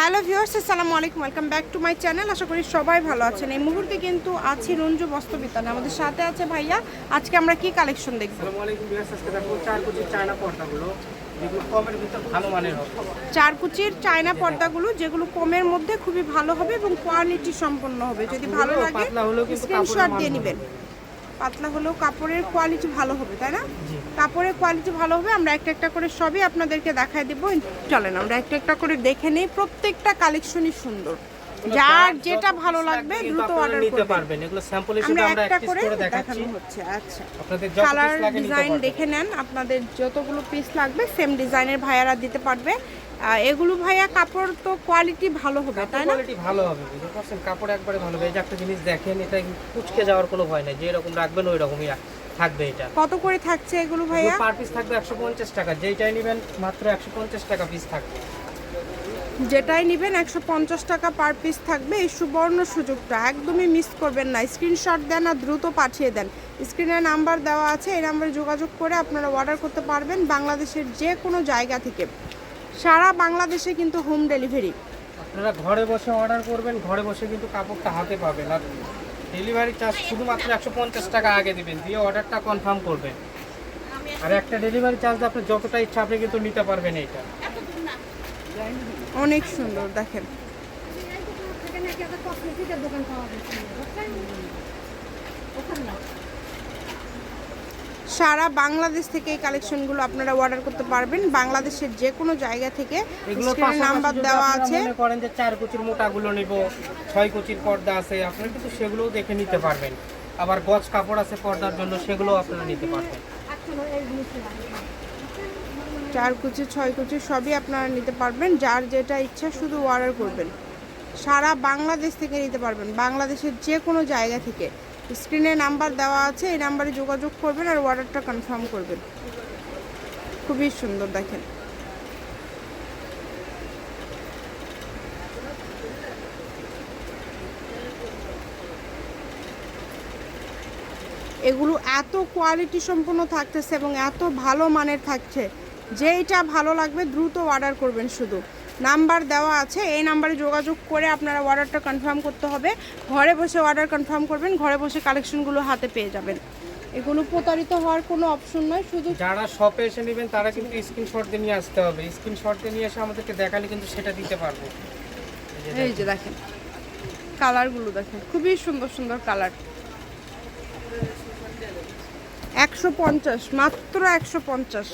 Hello viewers আসসালামু আলাইকুম। Welcome back to my channel আশা করি সবাই ভালো আছেন। এই মুহূর্তে কিন্তু আছি রঞ্জু বস্ত্রবিতানে। আমাদের সাথে আছে ভাইয়া। আজকে আমরা কি কালেকশন দেখব? আসসালামু আলাইকুম ভিউয়ার্স। আজকে দেখো চার কোটি চায়না পর্দাগুলো। যেগুলো কমের ভিতর ভালো মানের হবে। চারকুচির চায়না পর্দাগুলো যেগুলো কমের মধ্যে খুবই ভালো হবে এবং কোয়ালিটি সম্পন্ন হবে। যদি ভালো লাগে স্ক্রিনশট দিয়ে। নেবেন। পাতলা হলেও কাপড়ের কোয়ালিটি ভালো হবে তাই না? কাপড়ের কোয়ালিটি ভালো হবে আমরা একটা একটা করে সবই আপনাদেরকে দেখায় দেবো। চলেন আমরা একটা একটা করে দেখে নিই প্রত্যেকটা কালেকশনই সুন্দর। যার যেটা ভালো লাগবে দ্রুত অর্ডার নিতে পারবেন। এগুলো স্যাম্পল হিসেবে আমরা একটা করে দেখাচ্ছি। হচ্ছে আচ্ছা। আপনাদের যত কালার ডিজাইন দেখে নেন আপনাদের যতগুলো পিস লাগবে সেম ডিজাইনের ভাইয়ারা দিতে পারবে। এগুলো ভাইয়া কাপড় তো কোয়ালিটি ভালো হবে তাই না? কোয়ালিটি ভালো হবে বুঝতে পারছেন? কাপড় একবারে ভালো হবে। এই যে একটা জিনিস দেখেন এটা কুচকে যাওয়ার কোনো ভয় নাই। যে এরকম রাখবেন ওই রকমই থাকবে এটা। কত করে থাকছে এগুলো ভাইয়া? পার পিস থাকবে একশো পঞ্চাশ টাকা। যেইটাই নেবেন মাত্র একশো পঞ্চাশ টাকা পিস থাকবে। যেটাই নেবেন, একশো পঞ্চাশ টাকা পার পিস থাকবে। এই সুবর্ণ সুযোগটা একদমই মিস করবেন না। স্ক্রিনশট দেন আর দ্রুত পাঠিয়ে দেন। স্ক্রিনে নাম্বার দেওয়া আছে, এই নাম্বারে যোগাযোগ করে আপনারা অর্ডার করতে পারবেন বাংলাদেশের যে কোনো জায়গা থেকে। সারা বাংলাদেশে কিন্তু হোম ডেলিভারি আপনারা ঘরে বসে অর্ডার করবেন, ঘরে বসে কিন্তু কাপড়টা হাতে পাবেন। আর ডেলিভারি চার্জ শুধুমাত্র একশো পঞ্চাশ টাকা আগে দিবেন, দিয়ে অর্ডারটা কনফার্ম করবেন। আর একটা ডেলিভারি চার্জ আপনি যতটা ইচ্ছা আপনি কিন্তু নিতে পারবেন এইটা। অনেক সুন্দর দেখেন। সারা বাংলাদেশ থেকে এই কালেকশনগুলো আপনারা অর্ডার করতে পারবেন। বাংলাদেশের যে কোনো জায়গা থেকে নাম্বার দেওয়া আছে। মনে করেন যে চার কুচির মোটাগুলো নিব ছয় কুচির পর্দা আছে আপনারা কিন্তু সেগুলোও দেখে নিতে পারবেন। আবার গজ কাপড় আছে পর্দার জন্য সেগুলোও আপনারা নিতে পারবেন। চার কুচি, ছয় কুচি সবই আপনারা নিতে পারবেন। যার যেটা ইচ্ছা শুধু অর্ডার করবেন। সারা বাংলাদেশ থেকে নিতে পারবেন। বাংলাদেশের যে কোনো জায়গা থেকে। স্ক্রিনে নাম্বার দেওয়া আছে, এই নাম্বারে যোগাযোগ করবেন আর অর্ডারটা কনফার্ম করবেন। খুবই সুন্দর দেখেন। এগুলো এত কোয়ালিটি সম্পন্ন থাকতেছে এবং এত ভালো মানের থাকছে। যেইটা ভালো লাগবে দ্রুত অর্ডার করবেন শুধু। নাম্বার দেওয়া আছে এই নাম্বারে যোগাযোগ করে আপনারা অর্ডারটা কনফার্ম করতে হবে। ঘরে বসে অর্ডার কনফার্ম করবেন ঘরে বসে কালেকশনগুলো হাতে পেয়ে যাবেন। এগুলো প্রতারিত হওয়ার কোনো অপশন নয় শুধু যারা শপে এসে নেবেন তারা কিন্তু স্ক্রিনশট দিয়ে নিয়ে আসতে হবে। স্ক্রিনশট দিয়ে নিয়ে এসে আমাদেরকে দেখালে কিন্তু সেটা দিতে পারব। এই যে এই যে দেখেন। কালারগুলো দেখেন খুবই সুন্দর সুন্দর কালার একশো পঞ্চাশ মাত্র একশো পঞ্চাশ।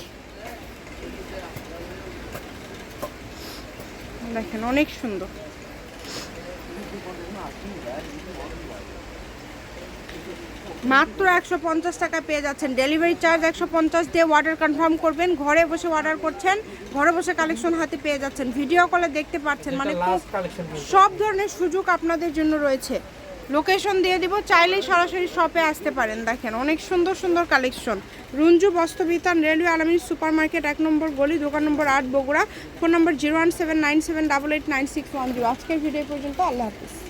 দেখেন অনেক সুন্দর। মাত্র একশো পঞ্চাশ টাকা পেয়ে যাচ্ছেন। ডেলিভারি চার্জ একশো পঞ্চাশ দিয়ে অর্ডার কনফার্ম করবেন। ঘরে বসে অর্ডার করছেন। ঘরে বসে কালেকশন হাতে পেয়ে যাচ্ছেন। ভিডিও কলে দেখতে পাচ্ছেন। মানে সব ধরনের সুযোগ আপনাদের জন্য রয়েছে। লোকেশন দিয়ে দিব, চাইলেই সরাসরি শপে আসতে পারেন। দেখেন, অনেক সুন্দর সুন্দর collection Runju Bostrobitan railway Alamin super market এক নম্বর গলি, দোকান নম্বর আট বগুড়া। ফোন নম্বর zero one seven nine seven double eight nine six one zero আজকের ভিডিও পর্যন্ত, আল্লাহ হাফিজ।